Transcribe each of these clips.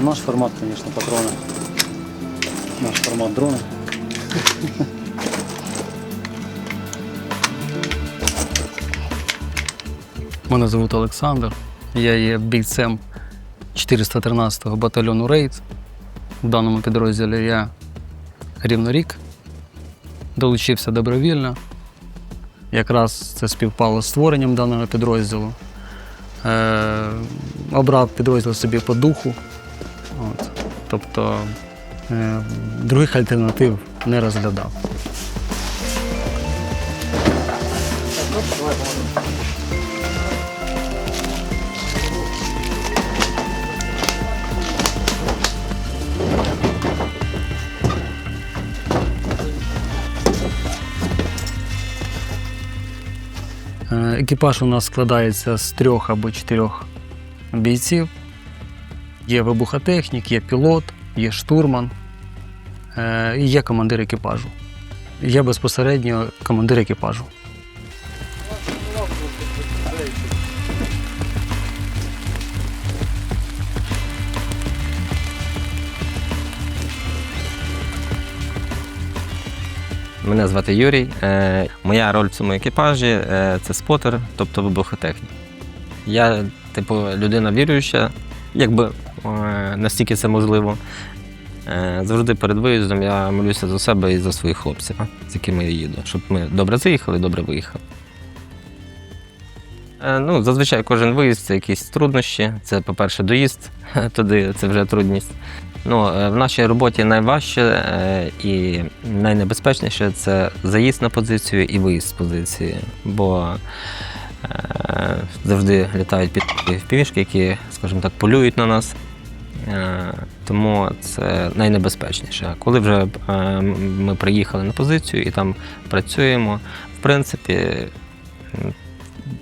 уже наш формат, конечно, патрона. Наш формат дрона. Мене звуть Олександр. Я є бійцем 413-го батальйону Рейд. В даному підрозділі я рівно рік. Долучився добровільно. Якраз це співпало з створенням даного підрозділу. Е, обрав підрозділ собі по духу. Тобто е, других альтернатив не розглядав. Е, Екіпаж у нас складається з трьох або чотирьох бійців. Є вибухотехнік, є пілот, є штурман е, і є командир екіпажу. Я безпосередньо командир екіпажу. Мене звати Юрій. Е, Моя роль в цьому екіпажі е, це спотер, тобто вибухотехнік. Я, типу, людина віруюча, якби настільки це можливо. Е, Завжди перед виїздом я молюся за себе і за своїх хлопців, з якими я їду, щоб ми добре заїхали, добре виїхали. Е, Ну, зазвичай кожен виїзд це якісь труднощі. Це, по-перше, доїзд туди, це вже трудність. Ну, е, в нашій роботі найважче е, і найнебезпечніше це заїзд на позицію і виїзд з позиції. Бо е, завжди літають під півішки, які, скажімо так, полюють на нас. Е, Тому це найнебезпечніше. Коли вже е, ми приїхали на позицію і там працюємо, в принципі,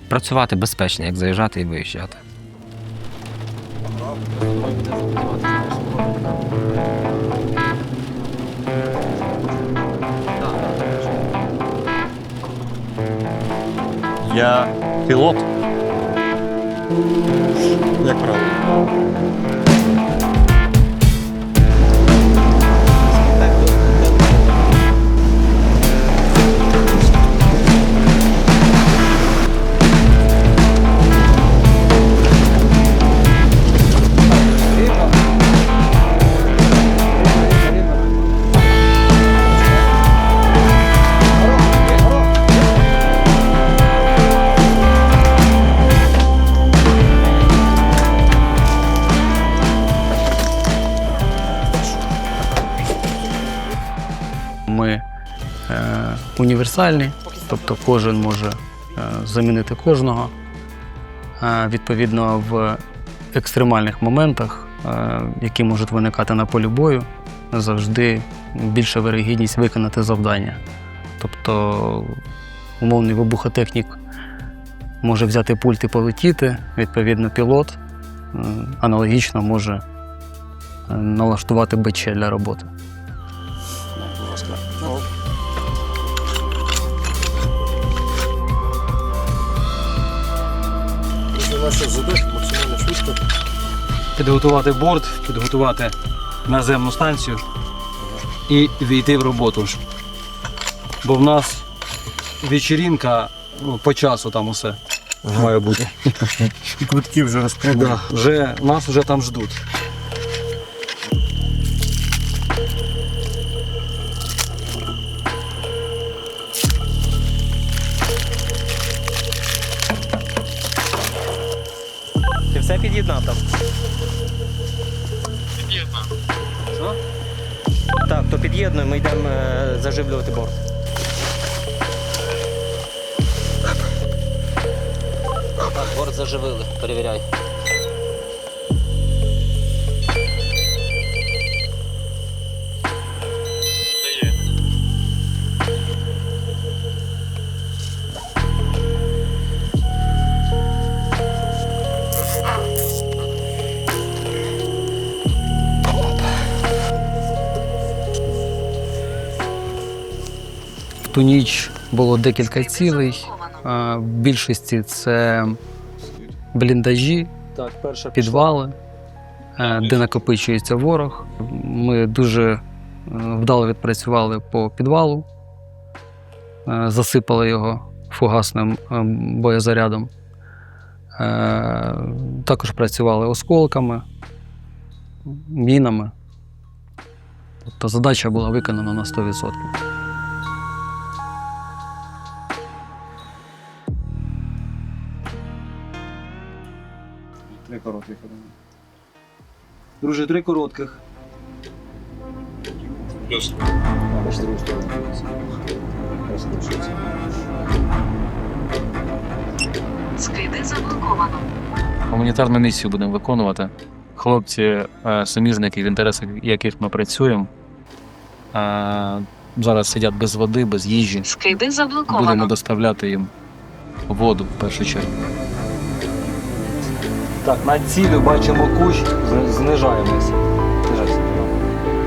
працювати безпечно, як заїжджати і виїжджати. Я пілот. Як правило. Ми е, універсальні, тобто кожен може е, замінити кожного. Е, відповідно, в екстремальних моментах, які можуть виникати на полі бою, завжди більша вирогідність виконати завдання. Тобто, умовний вибухотехнік може взяти пульт і полетіти, відповідно, пілот аналогічно може налаштувати БЧ для роботи. Наша задача максимально швидко. підготувати борт, підготувати наземну станцію і війти в роботу. Бо в нас вечірінка ну, по часу там усе має бути. І Квитки вже розпродані. Да, вже, нас вже там ждуть. Все під'єднав там? Що? Так, то під'єднуємо, ми йдемо е, заживлювати борт. Борт заживили, перевіряй. Ту ніч було декілька цілей. В більшості це бліндажі, підвали. е, де накопичується ворог. Ми дуже е, вдало відпрацювали по підвалу, е, засипали його фугасним боєзарядом. Також працювали осколками, мінами. Тобто задача була виконана на 100%. Три коротких. Друже, три коротких. Плюс. Скиди заблоковано. Гуманітарну місію будемо виконувати. Хлопці, е, суміжники, в інтересах яких ми працюємо, е, зараз сидять без води, без їжі. Скиди Будемо доставляти їм воду в першу чергу. Так, над цілю бачимо кущ, з- знижаємось. Знижайся.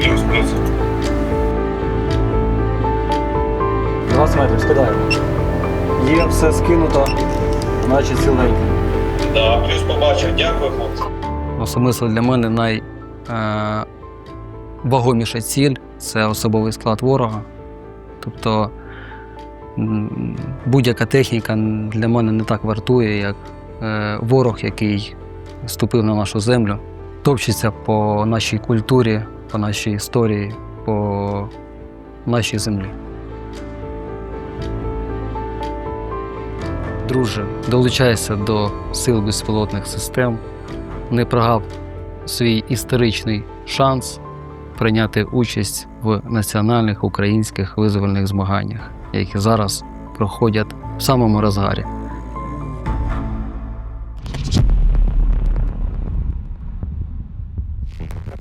Плюс, плюс. 20 метрів скидаємо. Є все скинуто, наче ціленьке. Да, плюс побачив. Дякую, хлопці. Особисто для мене найвагоміша ціль це особовий склад ворога. Тобто будь-яка техніка для мене не так вартує, як е, ворог, який ступив на нашу землю, топчеться по нашій культурі, по нашій історії, по нашій землі. Друже, долучайся до сил безпілотних систем не прогав свій історичний шанс прийняти участь в національних українських визвольних змаганнях, які зараз проходять в самому розгарі.